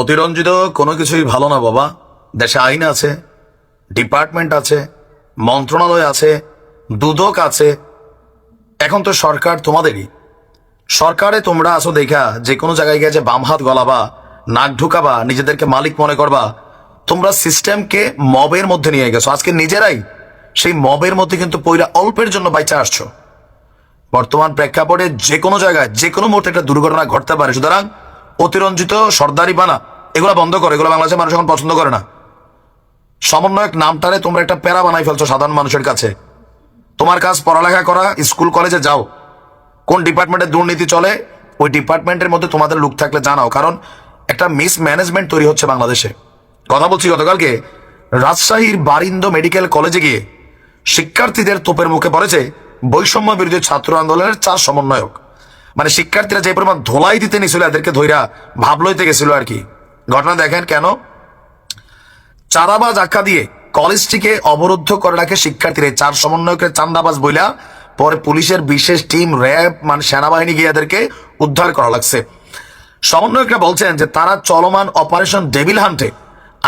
অতিরঞ্জিত কোনো কিছুই ভালো না, বাবা। দেশে আইন আছে, ডিপার্টমেন্ট আছে, মন্ত্রণালয় আছে, দুদক আছে। এখন তো সরকার তোমাদেরই। সরকারে তোমরা আসো দেখা, যে কোনো জায়গায় গিয়ে যে বাম হাত গলাবা, নাক ঢুকাবা, নিজেদেরকে মালিক মনে করবা, তোমরা সিস্টেমকে মবের মধ্যে নিয়ে গেছো। আজকে নিজেরাই সেই মবের মধ্যে কিন্তু পইরা অল্পের জন্য বাইচা আসছো। বর্তমান প্রেক্ষাপটে যে কোনো জায়গায়, যে কোনো মুহূর্তে একটা দুর্ঘটনা ঘটতে পারে। সুতরাং অতিরঞ্জিত সর্দারি বানা, এগুলো বন্ধ করো, এগুলো বাংলাদেশের মানুষ এখন পছন্দ করে না। সমন্বয়ক নামটারে তোমরা একটা প্যারা বানাই ফেলছো সাধারণ মানুষের কাছে। তোমার কাজ পড়ালেখা করা, স্কুল, কলেজে যাও। কোন ডিপার্টমেন্টে দুর্নীতি চলে, ওই ডিপার্টমেন্টের মধ্যে তোমাদের লুক থাকলে জানাও, কারণ একটা মিসম্যানেজমেন্ট তৈরি হচ্ছে বাংলাদেশে। কথা বলছি গতকালকে, রাজশাহীর বারিন্দ মেডিকেল কলেজে গিয়ে শিক্ষার্থীদের তোপের মুখে পড়েছে বৈষম্য বিরোধী ছাত্র আন্দোলনের চার সমন্বয়ক। মানে শিক্ষার্থীরা যে পরিমাণ ধোলাই দিতে নিছিল এদেরকে ধৈরা ভাব লইতে গেছিল আর কি। ঘটনা দেখেন কেন? চাঁদাবাজ আখ্যা দিয়ে কলেজটিকে অবরুদ্ধ করে রাখে শিক্ষার্থীরা। চার সমন্বয়কের চান্দাবাজ বইলা পরে পুলিশের বিশেষ টিম, র্যাব মানে সেনাবাহিনী গিয়ে এদেরকে উদ্ধার করা লাগছে। সমন্বয়করা বলছেন যে তারা চলমান অপারেশন ডেভিল হান্টে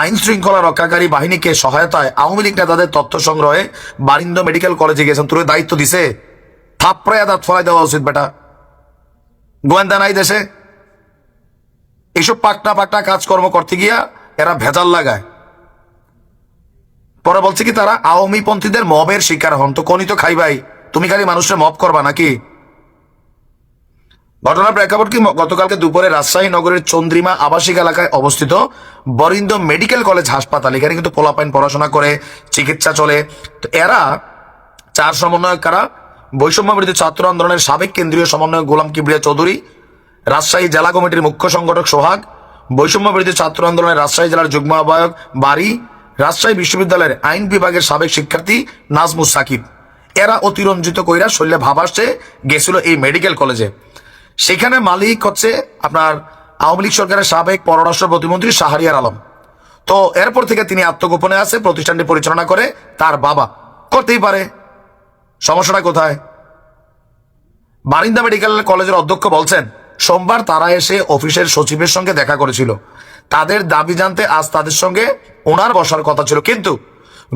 আইন শৃঙ্খলা রক্ষাকারী বাহিনীকে সহায়তায় আওয়ামী লীগ নেতাদের তথ্য সংগ্রহে বারিন্দ মেডিকেল কলেজে গিয়েছেন। তোর দায়িত্ব দিছে। থাপড়ায় দাঁত ফলাই দেওয়া উচিত বেটা। গোয়েন্দা নাই দেশে? এইসব পাকটা পাকটা কাজকর্ম করতে গিয়া এরা ভেজাল লাগায়। পরে বলছে কি, তারা আওয়ামী পন্থীদের মবের শিকার হন। তো কোনই তো খাই ভাই তুমি খালি মানুষের মব করবা নাকি? ঘটনার প্রেক্ষাপট কি, গতকালকে দুপুরে রাজশাহী নগরের চন্দ্রিমা আবাসিক এলাকায় অবস্থিত বরিন্দ মেডিকেল কলেজ হাসপাতাল। এখানে কিন্তু পোলাপাইন পড়াশোনা করে, চিকিৎসা চলে। তো এরা চার সমন্বয়ক কারা? বৈষম্য বিরোধী ছাত্র আন্দোলনের সাবেক কেন্দ্রীয় সমন্বয়ক গোলাম কিবরিয়া চৌধুরী, রাজশাহী জেলা কমিটির মুখ্য সংগঠক সোহাগ বৈষম্য বিরোধী ছাত্র আন্দোলনের রাজশাহী জেলার যুগ্ম আহ্বায়ক বাড়ি রাজশাহী বিশ্ববিদ্যালয়ের আইন বিভাগের সাবেক শিক্ষার্থী নাজমুস সাকিব। এরা অতিরঞ্জিত কইরা শৈলে ভাব আসছে, গেছিল এই মেডিকেল কলেজে। সেখানে মালিক হচ্ছে আপনার আওয়ামী লীগ সরকারের সাবেক পররাষ্ট্র প্রতিমন্ত্রী শাহরিয়ার আলম। তো এরপর থেকে তিনি আত্মগোপনে আছে, প্রতিষ্ঠানটি পরিচালনা করে তার বাবা। করতেই পারে। সমস্যাটা কোথায়? বারিন্দা মেডিকেল কলেজের অধ্যক্ষ বলছেন, সোমবার তারা এসে অফিসের সচিবের সঙ্গে দেখা করেছিল। তাদের দাবি জানতে আজ তাদের সঙ্গে ওনার বসার কথা ছিল। কিন্তু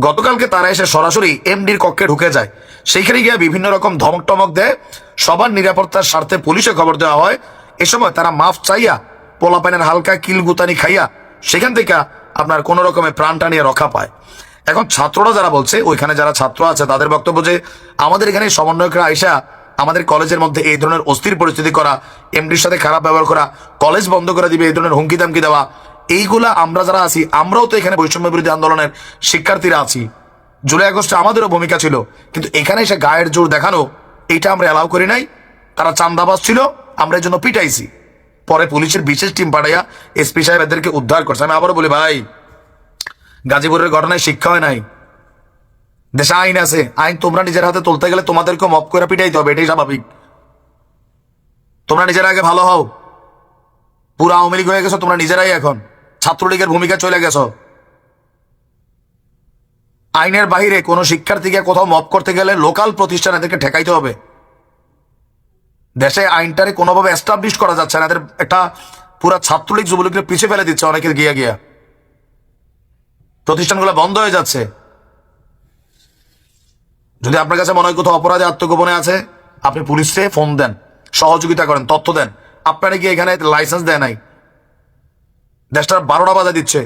গতকালকে তারা এসে সরাসরি এমডির কক্ষে ঢুকে যায়। সেইখানে গিয়ে বিভিন্ন রকম ধমক টমক দেয়। সবার নিরাপত্তার স্বার্থে পুলিশে খবর দেওয়া হয়। এ সময় তারা মাফ চাইয়া পোলাপানের হালকা কিল কিলগুতানি খাইয়া সেখান থেকে আপনার কোন রকমের প্রাণটা নিয়ে রক্ষা পায়। এখন ছাত্ররা যারা বলছে, ওইখানে যারা ছাত্র আছে, তাদের বক্তব্য যে আমাদের এখানে সমন্বয়করা আইসা আমাদের কলেজের মধ্যে এই ধরনের অস্থির পরিস্থিতি করা, এমডির সাথে খারাপ ব্যবহার করা, কলেজ বন্ধ করে দিবে, এই ধরনের হুমকি দামকি দেওয়া, এইগুলা আমরা যারা আছি, আমরাও তো এখানে বৈষম্য বিরোধী আন্দোলনের শিক্ষার্থীরা আছি। জুলাই আগস্টে আমাদেরও ভূমিকা ছিল, কিন্তু এখানে এসে গায়ের জোর দেখানো এটা আমরা অ্যালাউ করি নাই। তারা চান্দাবাজ ছিল, আমরা এই জন্য পিটাইছি। পরে পুলিশের বিশেষ টিম পাঠাইয়া এসপি সাহেব এদেরকে উদ্ধার করছে। আমি আবারও বলি, ভাই গাজীপুরের ঘটনায় শিক্ষা হয় নাই। দেশে আইন আছে, আইন তোমরা নিজের হাতে তুলতে গেলে তোমাদেরকে মপ করে পিটাইতে হবে, এটাই স্বাভাবিক। তোমরা নিজের আগে ভালো হও। পুরো আওয়ামী লীগ হয়ে গেছো, তোমরা নিজেরাই এখন। ছাত্রলীগের ভূমিকা চলে গেছো। আইনের বাইরে কোনো শিক্ষার্থীকে কোথাও মপ করতে গেলে লোকাল প্রতিষ্ঠান এদেরকে ঠেকাইতে হবে। দেশে আইনটারে কোনোভাবে এস্টাবলিশ করা যাচ্ছে না, এদের একটা পুরা ছাত্রলীগ যুবলীগের পিছিয়ে ফেলে দিচ্ছে অনেকে গিয়া গিয়া। প্রতিষ্ঠানগুলো বন্ধ হয়ে যাচ্ছে। যদি আপনার কাছে মনে হয় কোথাও অপরাধে আত্মগোপনে আছে, আপনি পুলিশে ফোন দেন, সহযোগিতা করেন, তথ্য দেন। আপনারা কি এখানে লাইসেন্স দেয় নাই? দেশটার বারোটা বাজা দিচ্ছে।